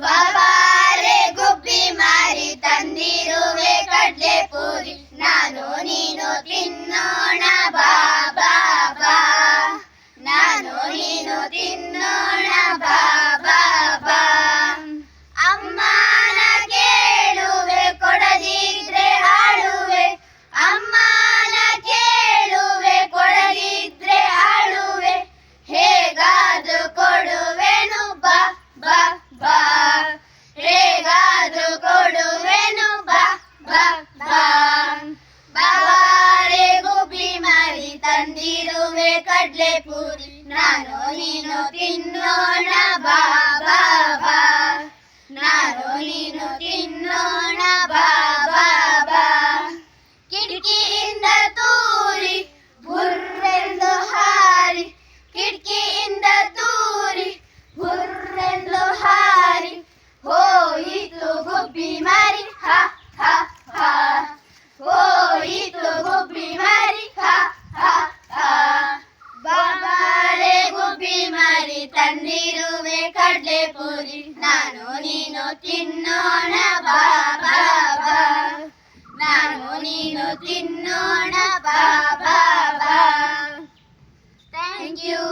ಬಾರೆ ಗುಬ್ಬಿ ಮಾರಿ ತಂದಿರುವೆ ಕಡ್ಲೆ ಪೂರಿ ನಾನು ನೀನು ತಿನ್ನೋಣ ಬಾ. ಕಡ್ಲೆ ಪೂರಿ ನಾನು ನೀನು ತಿನ್ನೋಣ ತಂದಿರುವೆ ಕಡಲೆ ಪೂರಿ ನಾನು ನೀನು ತಿನ್ನೋಣ ಬಾಬಾ ನಾನು ನೀನು ತಿನ್ನೋಣ ಬಾಬಾ ಥ್ಯಾಂಕ್ ಯು